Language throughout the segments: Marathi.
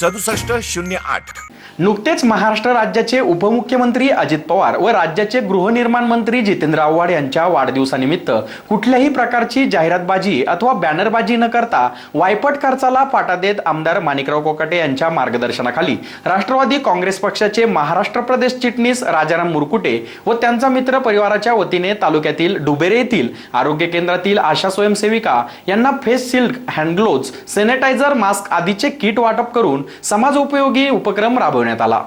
सदुसष्ट शून्य आठ. नुकतेच महाराष्ट्र राज्याचे उपमुख्यमंत्री अजित पवार व राज्याचे गृहनिर्माण मंत्री जितेंद्र आव्हाड यांच्या वाढदिवसानिमित्त कुठल्याही प्रकारची जाहिरातबाजी अथवा बॅनरबाजी न करता वायपट खर्चाला पाटा देत आमदार माणिकराव कोकाटे यांच्या मार्गदर्शनाखाली राष्ट्रवादी काँग्रेस पक्षाचे महाराष्ट्र प्रदेश चिटणीस राजाराम मुरकुटे व त्यांचा मित्र परिवाराच्या वतीने तालुक्यातील डुबेरे येथील आरोग्य केंद्रातील आशा स्वयंसेविका यांना face shield hand gloves sanitiser mask आदीचे kit वाटप करून समाजोपयोगी उपक्रम राबवण्यात आला.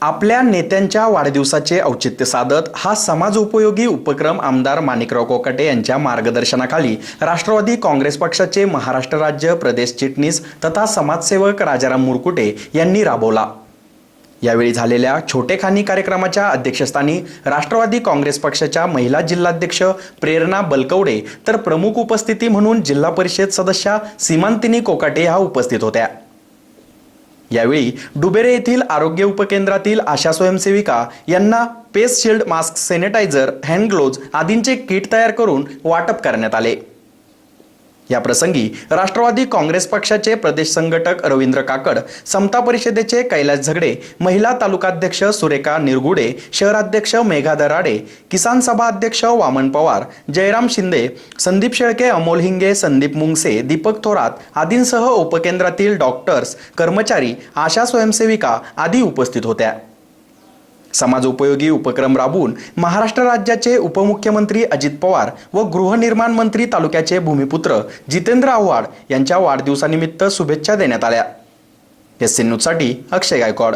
आपल्या नेत्यांच्या वाढदिवसाचे औचित्य साधत हा समाजोपयोगी उपक्रम आमदार माणिकराव कोकाटे यांच्या मार्गदर्शनाखाली राष्ट्रवादी काँग्रेस पक्षाचे महाराष्ट्र राज्य प्रदेश चिटणीस तथा समाजसेवक राजाराम मुरकुटे यांनी राबवला. यावेळी झालेल्या छोटेखानी कार्यक्रमाच्या अध्यक्षस्थानी राष्ट्रवादी काँग्रेस पक्षाच्या महिला जिल्हाध्यक्ष प्रेरणा बलकवडे तर प्रमुख उपस्थिती म्हणून जिल्हा परिषद सदस्या सीमांतिनी कोकाटे ह्या उपस्थित होत्या. यावेळी डुबेरे येथील आरोग्य उपकेंद्रातील आशा स्वयंसेविका यांना face shield mask sanitiser hand gloves आदींचे किट तयार करून वाटप करण्यात आले. या प्रसंगी राष्ट्रवादी काँग्रेस पक्षाचे प्रदेश संघटक रवींद्र काकड समता परिषदेचे कैलास झगडे महिला तालुकाध्यक्ष सुरेखा निरगुडे शहराध्यक्ष मेघा दराडे किसान सभा अध्यक्ष वामन पवार जयराम शिंदे संदीप शेळके अमोल हिंगे संदीप मुंगसे दीपक थोरात आदींसह उपकेंद्रातील डॉक्टर्स कर्मचारी आशा स्वयंसेविका आदी उपस्थित होत्या. समाजोपयोगी उपक्रम राबवून महाराष्ट्र राज्याचे उपमुख्यमंत्री अजित पवार व गृहनिर्माण मंत्री तालुक्याचे भूमिपुत्र जितेंद्र आव्हाड यांच्या वाढदिवसानिमित्त शुभेच्छा देण्यात आल्या. एस एन न्यूजसाठी अक्षय गायकवाड.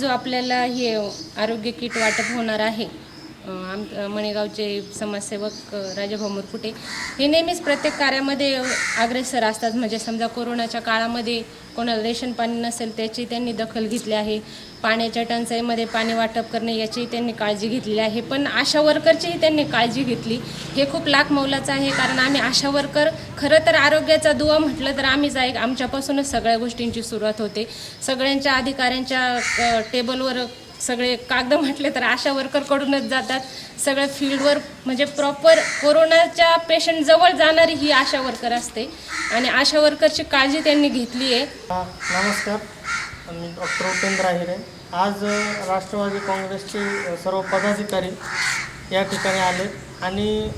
जो आपल्याला हे आरोग्य किट वाटप होणार आहे आम मणेगावचे समाजसेवक अं, राजाभाऊ मुरकुटे. हे नेहमीच प्रत्येक कार्यामध्ये अग्रेसर असतात. म्हणजे समजा कोरोनाच्या काळामध्ये कोणाला रेशन पाणी नसेल त्याची त्यांनी दखल घेतली आहे. पाण्याच्या टंचाईमध्ये पाणी वाटप करणे याची त्यांनी काळजी घेतलेली आहे. पण आशा वर्करचीही त्यांनी काळजी घेतली. हे खूप लाख मौलाचं आहे कारण आम्ही आशा वर्कर खरं तर आरोग्याचा दुवा म्हटलं तर आम्हीच आहे. आमच्यापासूनच सगळ्या गोष्टींची सुरुवात होते. सगळ्यांच्या अधिकाऱ्यांच्या टेबलवर सगळे कागद म्हटले तर आशा वर्करकडूनच जातात. सगळ्या फील्डवर म्हणजे प्रॉपर कोरोनाच्या पेशंट जवळ जाणारी ही आशा वर्कर असते. आणि आशा वर्करची काळजी त्यांनी घेतली आहे. नमस्कार. मी डॉक्टर उपेंद्र आहिरे आज राष्ट्रवादी काँग्रेसचे सर्व पदाधिकारी या ठिकाणी आले. आणि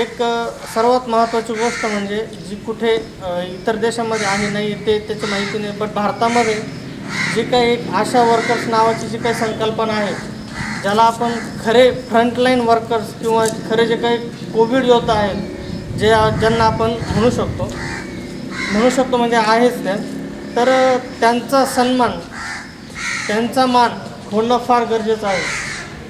एक सर्वात महत्त्वाची गोष्ट म्हणजे जी कुठे इतर देशामध्ये आहे नाही ते त्याची माहिती नाही पण भारतामध्ये जी काही एक आशा वर्कर्स नावाची जी काही संकल्पना आहे ज्याला आपण खरे फ्रंटलाईन वर्कर्स किंवा खरे जे काही कोविड योद्धा आहेत जे ज्यांना आपण म्हणू शकतो म्हणू शकतो म्हणजे आहेच त्या तर त्यांचा सन्मान त्यांचा मान होणं फार गरजेचं आहे.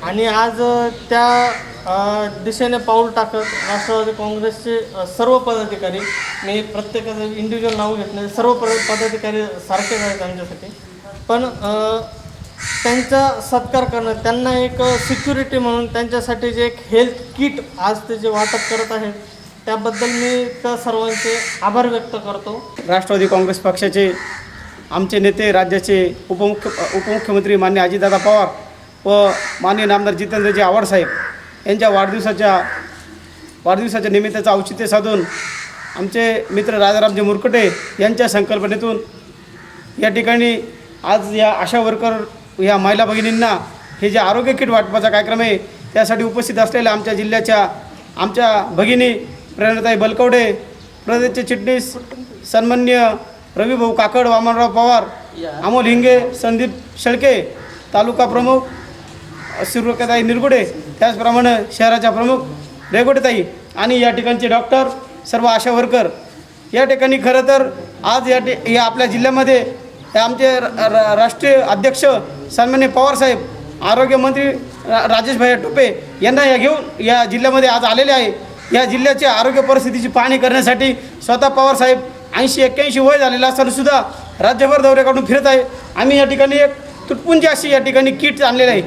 आणि आज त्या दिशेने पाऊल टाकत राष्ट्रवादी काँग्रेसचे सर्व पदाधिकारी मी प्रत्येकाचं इंडिव्हिज्युअल नाव घेत नाही सर्व पद पदाधिकारी सारखेच आहेत त्यांच्यासाठी पण त्यांचा सत्कार करणं त्यांना एक सिक्युरिटी म्हणून त्यांच्यासाठी जे एक हेल्थ किट आज ते जे वाटप करत आहेत त्याबद्दल मी त्या सर्वांचे आभार व्यक्त करतो. राष्ट्रवादी काँग्रेस पक्षाचे आमचे नेते राज्याचे उपमुख्य उपमुख्यमंत्री मान्य अजितदादा पवार व माननीय नामदार जितेंद्रजी आव्हाडसाहेब यांच्या वाढदिवसाच्या वाढदिवसाच्या निमित्ताचं औचित्य साधून आमचे मित्र राजारामजी मुरकटे यांच्या संकल्पनेतून या ठिकाणी आज या आशा वर्कर या महिला भगिनींना हे जे आरोग्य किट वाटपाचा कार्यक्रम आहे त्यासाठी उपस्थित असलेल्या आमच्या जिल्ह्याच्या आमच्या भगिनी प्रेरणाताई बलकवडे प्रदेशचे चिटणीस सन्मान्य रविभाऊ काकड वामनराव पवार अमोल हिंगे संदीप शेळके तालुका प्रमुख शिवरकाताई निरगुडे त्याचप्रमाणे शहराच्या प्रमुख रेगोडेताई आणि या ठिकाणचे डॉक्टर सर्व आशा वर्कर. या ठिकाणी खरं तर आज या या आपल्या जिल्ह्यामध्ये हे आमचे राष्ट्रीय अध्यक्ष सन्मान्य पवारसाहेब आरोग्यमंत्री रा राजेश टोपे यांना या घेऊन या जिल्ह्यामध्ये आज आलेले आहे. या जिल्ह्याच्या आरोग्य परिस्थितीची पाहणी करण्यासाठी स्वतः पवारसाहेब ऐंशी एक्क्याऐंशी वय झालेलं असतानासुद्धा राज्यभर दौरे काढून फिरत आहे. आम्ही या ठिकाणी एक तुटपुंजी अशी या ठिकाणी किट आणलेली आहे.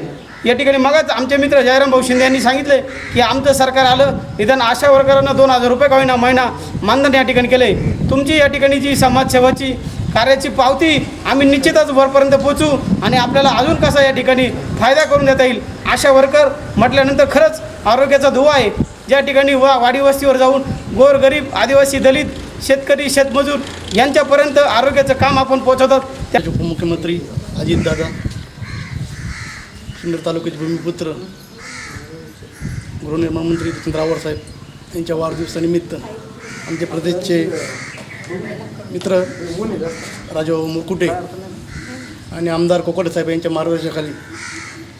या ठिकाणी मगच आमचे मित्र जयराम भाऊ शिंदे यांनी सांगितले की आमचं सरकार आलं निदान आशा वर्करांना दोन हजार रुपये का होईना महिना मानधन या ठिकाणी केलं आहे तुमची या ठिकाणी जी समाजसेवाची कार्याची पावती आम्ही निश्चितच वरपर्यंत पोचू आणि आपल्याला अजून कसा या ठिकाणी फायदा करून देता येईल? आशा वर्कर म्हटल्यानंतर खरंच आरोग्याचा धुवा आहे. ज्या ठिकाणी वा वाडी वस्तीवर जाऊन गोरगरीब आदिवासी दलित शेतकरी शेतमजूर यांच्यापर्यंत आरोग्याचं काम आपण पोहोचवतात. त्या उपमुख्यमंत्री अजितदादा सिन्नर तालुक्याचे भूमिपुत्र गृहनिर्माण मंत्री जितेंद्र साहेब यांच्या वाढदिवसानिमित्त आमचे प्रदेशचे मित्र राजाभाऊ मुकुटे आणि आमदार कोकटे साहेब यांच्या मार्गदर्शनाखाली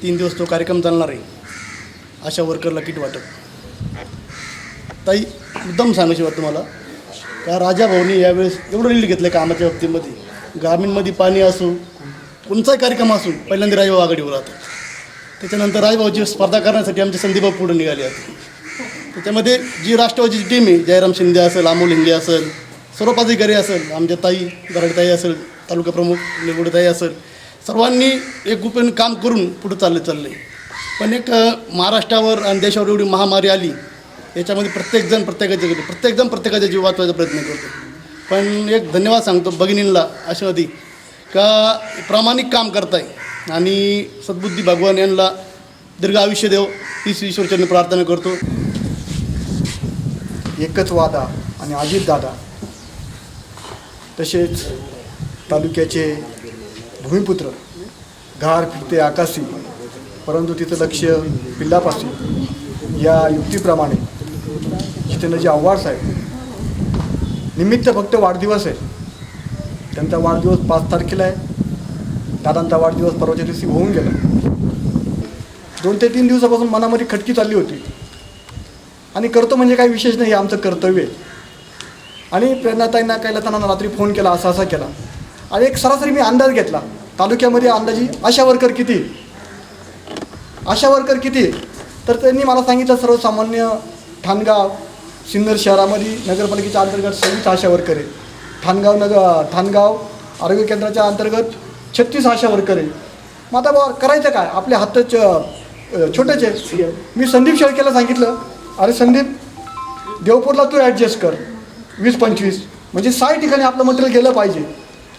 तीन दिवस तो कार्यक्रम चालणार आहे. अशा वर्करला किट वाटप. ताई मुद्दाम सांगायची वाटतं तुम्हाला. का राजाभाऊनी यावेळेस एवढं लीड घेतलं कामाच्या बाबतीमध्ये? ग्रामीणमध्ये पाणी असो कोणताही कार्यक्रम असो पहिल्यांदा राजभाऊ आघाडीवर राहतो त्याच्यानंतर राजभाऊची स्पर्धा करण्यासाठी आमचे संदीपभाऊ पुढे निघाले आहेत त्याच्यामध्ये जी राष्ट्रवादीची टीम आहे जयराम शिंदे असेल अमोल हिंगे असेल सर्व पदाधिकारी असेल आमच्या ताई दराडताई असेल तालुका प्रमुख निवडताई असेल सर्वांनी एक ग्रुपेने काम करून पुढे चालले चालले. पण एक महाराष्ट्रावर आणि देशावर एवढी महामारी आली याच्यामध्ये प्रत्येकजण प्रत्येकाच्या प्रत्येकजण प्रत्येकाच्या जीव वाचवायचा प्रयत्न करतो. पण एक धन्यवाद सांगतो भगिनींना आशावादी का प्रामाणिक काम करताय आणि सद्बुद्धी भगवान यांना दीर्घ आयुष्य देव तीच ईश्वरचरणी प्रार्थना करतो. एकच वादा आणि अजितदादा तसेच तालुक्याचे भूमिपुत्र घार फिरते आकाशी परंतु तिचं लक्ष पिल्लापासून या युक्तीप्रमाणे. जितेंद्रजी आव्हाड साहेब. निमित्त फक्त वाढदिवस आहे. त्यांचा वाढदिवस पाच तारखेला आहे. दादांचा वाढदिवस परवाच्या दिवशी होऊन गेला. दोन ते तीन दिवसापासून मनामध्ये खटकी चालली होती. आणि करतो म्हणजे काही विशेष नाही हे आमचं कर्तव्य आहे. आणि प्रेरणाताईंना काही त्यांना रात्री फोन केला असा असा केला. आणि एक सरासरी मी अंदाज घेतला तालुक्यामध्ये अंदाजी आशा वर्कर किती? आशा वर्कर किती? तर त्यांनी मला सांगितलं सर्वसामान्य ठाणगाव सिन्नर शहरामध्ये नगरपालिकेच्या अंतर्गत सव्वीस आशा वर्कर आहे ठाणगाव नगर ठाणगाव आरोग्य केंद्राच्या अंतर्गत छत्तीस आशा वर्कर आहे मग आता बा करायचं काय? आपल्या हातच अ, छोटेच. आहे मी संदीप शेळकेला सांगितलं अरे संदीप देवपूरला तू ॲडजस्ट कर. वीस पंचवीस. म्हणजे सहा ठिकाणी आपलं मटेरियल गेलं पाहिजे.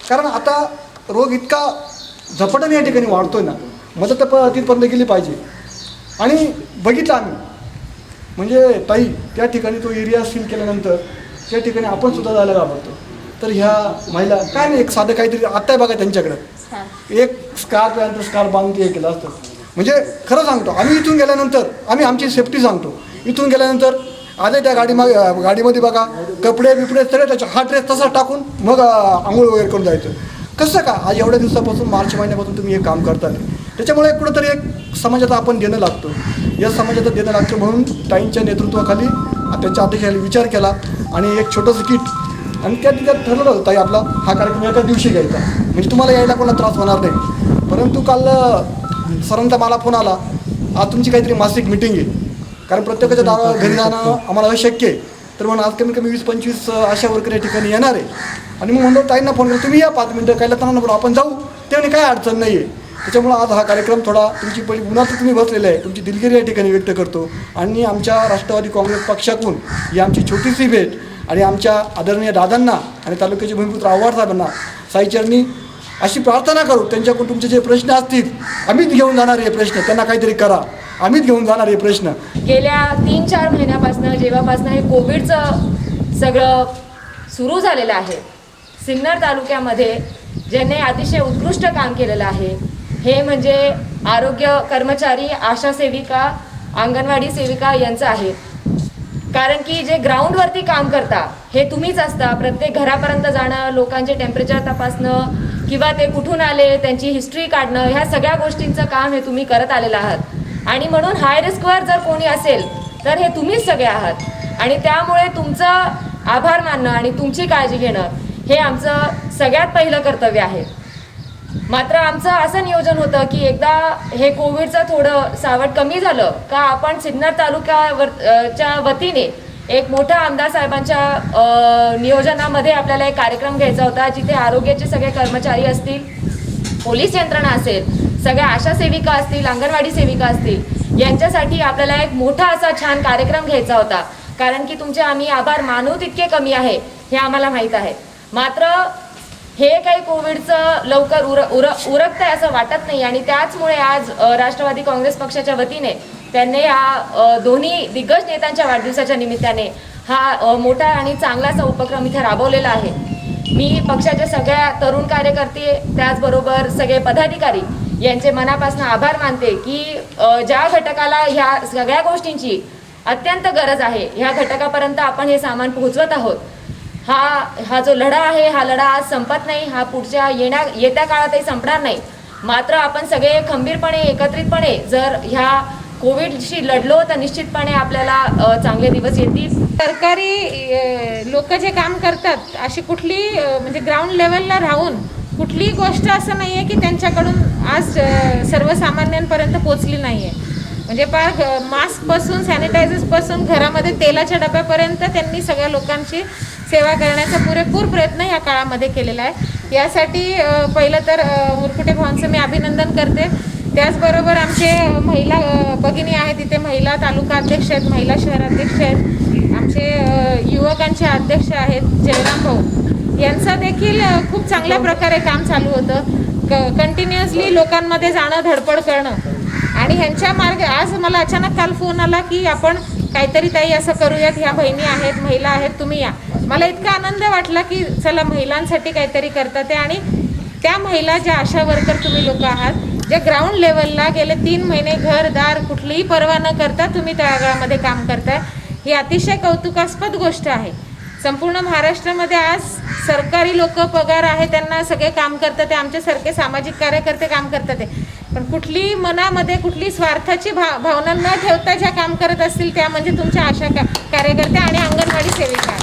कारण आता रोग इतका झपाट्याने या ठिकाणी वाढतोय ना मदत तर तिथपर्यंत गेली पाहिजे. आणि बघितलं आम्ही. म्हणजे ताई त्या ठिकाणी तो एरिया सील केल्यानंतर त्या ठिकाणी आपण सुद्धा जायला घाबरतो. तर ह्या महिला काय नाही एक साधं काहीतरी आत्ता आहे बघा त्यांच्याकडं. एक स्कार्फ यानंतर स्कार्फ बांधून ते हे केलं असतं. म्हणजे खरं सांगतो आम्ही इथून गेल्यानंतर आम्ही आमची सेफ्टी सांगतो. इथून गेल्यानंतर आधी त्या गाडीमा गाडीमध्ये बघा कपडे बिपडे सगळे त्याच्या हा ड्रेस तसा टाकून मग आंघोळ वगैरे करून जायचं. कसं का आज एवढ्या दिवसापासून मार्च महिन्यापासून तुम्ही हे काम करता त्याच्यामुळे कुठंतरी एक समाजात आपण देणं लागतो. या समाजाचं देणं लागतं म्हणून ताईंच्या नेतृत्वाखाली त्यांच्या अध्यक्षाने विचार केला आणि एक छोटंसं किट. आणि त्या त्यात ठरवलं होतं ताई आपला हा कार्यक्रम एका दिवशी घ्यायचा. म्हणजे तुम्हाला यायला कोणाला त्रास होणार नाही. परंतु काल सरांचा मला फोन आला. आज तुमची काहीतरी मासिक मिटिंग आहे. कारण प्रत्येकाच्या दारा घरी जाणं आम्हाला अशक्य आहे. तर म्हणून आज कमीत कमी वीस पंचवीस अशा वर्कर या ठिकाणी येणार आहे. आणि मग म्हणलं ताईंना फोन केला तुम्ही या पाच मिनटं काही त्यांना बोलू आपण जाऊ. त्याने काय अडचण नाही आहे त्याच्यामुळं आज हा कार्यक्रम थोडा तुमची पहिली उन्हात तुम्ही बसलेला आहे. तुमची दिलगिरी या ठिकाणी व्यक्त करतो. आणि आमच्या राष्ट्रवादी काँग्रेस पक्षातून ही आमची छोटीशी भेट आणि आमच्या आदरणीय दादांना आणि तालुक्याचे भूमिपुत्र आव्हाड साहेबांना साईचरणी अशी प्रार्थना करू. त्यांच्याकडून तुमचे जे प्रश्न असतील आम्हीच घेऊन जाणार हे प्रश्न. त्यांना काहीतरी करा. आम्हीच घेऊन जाणार हे प्रश्न. गेल्या तीन चार महिन्यापासून जेव्हापासून हे कोविडचं सगळं सुरू झालेलं आहे सिन्नर तालुक्यामध्ये ज्यांनी अतिशय उत्कृष्ट काम केलेलं आहे हे म्हणजे आरोग्य कर्मचारी आशा सेविका अंगणवाडी सेविका यांचं आहे. कारण की जे ग्राउंडवरती काम करता हे तुम्हीच असता प्रत्येक घरापर्यंत जाणं लोकांचे टेम्परेचर तपासणं किंवा ते कुठून आले त्यांची हिस्ट्री काढणं ह्या सगळ्या गोष्टींचं काम हे तुम्ही करत आलेलं आहात. आणि म्हणून हाय रिस्कवर जर कोणी असेल तर हे तुम्हीच सगळे आहात. आणि त्यामुळे तुमचं आभार मानणं आणि तुमची काळजी घेणं हे आमचं सगळ्यात पहिलं कर्तव्य आहे. मात्र आमचं असं नियोजन होतं की एकदा हे कोविडचं थोडं सावट कमी झालं का आपण सिन्नर तालुक्यावर च्या वतीने एक मोठा आमदार साहेबांच्या नियोजनामध्ये आपल्याला एक कार्यक्रम घ्यायचा होता जिथे आरोग्याचे सगळे कर्मचारी असतील पोलीस यंत्रणा असेल सगळ्या आशा सेविका असतील अंगणवाडी सेविका असतील यांच्यासाठी आपल्याला एक मोठा असा छान कार्यक्रम घ्यायचा होता. कारण की तुमचे आम्ही आभार मानू तितके कमी आहे हे आम्हाला माहीत आहे. मात्र हे काही कोविडचं लवकर उर उर उरकत आहे असं वाटत नाही आणि त्याचमुळे आज राष्ट्रवादी काँग्रेस पक्षाच्या वतीने त्यांनी या दोन्ही दिग्गज नेत्यांच्या वाढदिवसाच्या निमित्ताने हा मोठा आणि चांगलासा उपक्रम इथे राबवलेला आहे. मी पक्षाच्या सगळ्या तरुण कार्यकर्ते त्याचबरोबर सगळे पदाधिकारी यांचे मनापासून आभार मानते की ज्या घटकाला ह्या सगळ्या गोष्टींची अत्यंत गरज आहे ह्या घटकापर्यंत आपण हे सामान पोहोचवत आहोत. हा हा जो लढा आहे हा लढा आज संपत नाही हा पुढच्या येण्या येत्या काळातही संपणार नाही. मात्र आपण सगळे खंबीरपणे एकत्रितपणे जर ह्या कोविडशी लढलो तर निश्चितपणे आपल्याला चांगले दिवस येतील. सरकारी लोक जे काम करतात अशी कुठली म्हणजे ग्राउंड लेवलला राहून कुठलीही गोष्ट असं नाही आहे की त्यांच्याकडून आज सर्वसामान्यांपर्यंत पोचली नाही आहे म्हणजे पार मास्कपासून सॅनिटायझर्सपासून घरामध्ये तेलाच्या डब्यापर्यंत त्यांनी सगळ्या लोकांची सेवा करण्याचा पुरेपूर प्रयत्न या काळामध्ये केलेला आहे. यासाठी पहिलं तर मुरकुटे भावांचं मी अभिनंदन करते. त्याचबरोबर आमचे महिला भगिनी आहेत तिथे महिला तालुका अध्यक्ष आहेत महिला शहराध्यक्ष आहेत. आमचे युवकांचे अध्यक्ष आहेत जयराम भाऊ. यांचं देखील खूप चांगल्या प्रकारे काम चालू होतं. क कंटिन्युअसली लोकांमध्ये जाणं धडपड करणं. आणि ह्यांच्या मार्ग आज मला अचानक काल फोन आला की आपण काहीतरी ताई असं करूयात ह्या बहिणी आहेत महिला आहेत तुम्ही या. मला इतका आनंद वाटला की चला महिलांसाठी काहीतरी करतात ते. आणि त्या महिला ज्या आशा वर्कर तुम्ही लोक आहात जे ग्राउंड लेवलला गेले तीन महिने घरदार कुठलीही पर्वा न करता तुम्ही तळागाळामध्ये काम करताय ही अतिशय कौतुकास्पद गोष्ट आहे. संपूर्ण महाराष्ट्रामध्ये आज सरकारी लोक पगार आहे त्यांना सगळे काम करतात ते आमच्यासारखे सामाजिक कार्यकर्ते काम करतात ते. पण कुठली मनामध्ये कुठली स्वार्थाची भाव भावना न ठेवता ज्या काम करत असतील त्या म्हणजे तुमच्या आशा का कार्यकर्त्या आणि अंगणवाडी सेविका.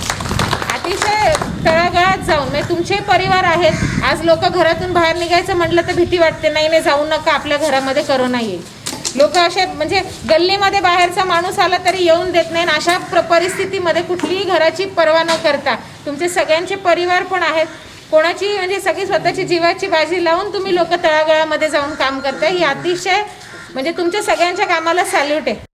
अतिशय तळागाळात जाऊन म्हणजे तुमचे परिवार आहेत आज लोक घरातून बाहेर निघायचं म्हटलं तर भीती वाटते. नाही नाही जाऊ नका आपल्या घरामध्ये करोना येईल. लोक असे म्हणजे गल्लीमध्ये बाहेरचा माणूस आला तरी येऊन देत नाही अशा प्र परिस्थितीमध्ये कुठलीही घराची पर्वा न करता तुमचे सगळ्यांचे परिवार पण आहेत कोणाची म्हणजे सगळी स्वतःची जीवाची बाजी लावून तुम्ही लोक तळागळामध्ये जाऊन काम करताय ही अतिशय म्हणजे तुमच्या सगळ्यांच्या कामाला सॅल्यूट आहे.